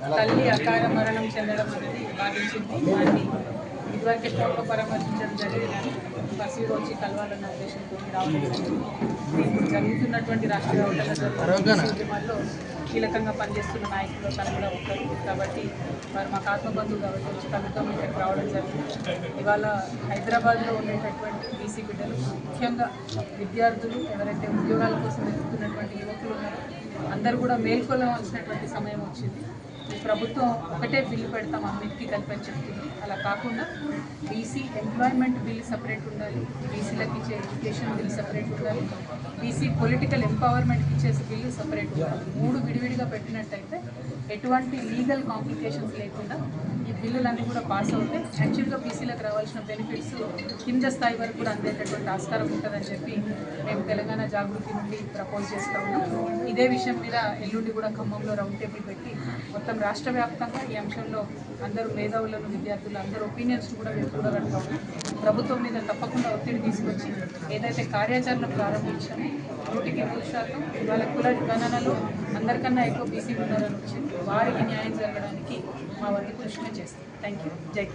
తల్లి అకాల మరణం చెందడం అనేది బాధించింది వారిని ఇదివరకే కోర్టులో పరామర్శించడం జరిగిందని బస్సులో వచ్చి కలవాలన్న ఉద్దేశంతో రావడం జరిగింది. ఇప్పుడు జరుగుతున్నటువంటి రాష్ట్ర ఉద్యమాల్లో కీలకంగా పనిచేస్తున్న నాయకులు తను కూడా ఒకరు కాబట్టి వారు మాకు ఆత్మబంధువు కాబట్టి వచ్చి కవితం ఇక్కడికి రావడం జరిగింది. ఇవాళ హైదరాబాద్లో ఉండేటటువంటి బీసీ బిడ్డలు ముఖ్యంగా విద్యార్థులు ఎవరైతే ఉద్యోగాల కోసం వెతుకుతున్నటువంటి యువకులు ఉన్నారో అందరూ కూడా మేల్కొలవలసినటువంటి సమయం వచ్చింది. ప్రభుత్వం ఒకటే బిల్లు పెడతాం అన్నిటికీ కలిపని చెప్తుంది. అలా కాకుండా బీసీ ఎంప్లాయ్మెంట్ బిల్ సపరేట్ ఉండాలి బీసీలకు ఇచ్చే ఎడ్యుకేషన్ బిల్ సపరేట్ ఉండాలి బీసీ పొలిటికల్ ఎంపవర్మెంట్కి ఇచ్చే బిల్లు సపరేట్ ఉండాలి. మూడు విడివిడిగా పెట్టినట్టయితే ఎటువంటి లీగల్ కాంప్లికేషన్స్ లేకుండా బిల్లులన్నీ కూడా పాస్ అవుతాయి. యాక్చువల్గా బీసీలకు రావాల్సిన బెనిఫిట్స్ కింద స్థాయి వరకు కూడా అందేటటువంటి ఆస్కారం ఉంటుందని చెప్పి మేము తెలంగాణ జాగృతి నుండి ప్రపోజ్ చేస్తా ఉన్నాం. ఇదే విషయం మీద ఎల్లుండి కూడా ఖమ్మంలో రౌండ్ టేబుల్ పెట్టి మొత్తం రాష్ట్ర వ్యాప్తంగా ఈ అంశంలో అందరూ మేధావులను విద్యార్థులు అందరూ ఒపీనియన్స్ కూడా మేము చూడాలంటా ప్రభుత్వం మీద తప్పకుండా ఒత్తిడి తీసుకొచ్చి ఏదైతే కార్యాచరణ ప్రారంభించామో నూటికి నూరు శాతం వాళ్ళ కుల గణనలో అందరికన్నా ఎక్కువ బీసీ ఉన్నారని వచ్చింది. వారికి న్యాయం జరగడానికి మా వంతు కృషి చేస్తాం. థ్యాంక్ యూ జై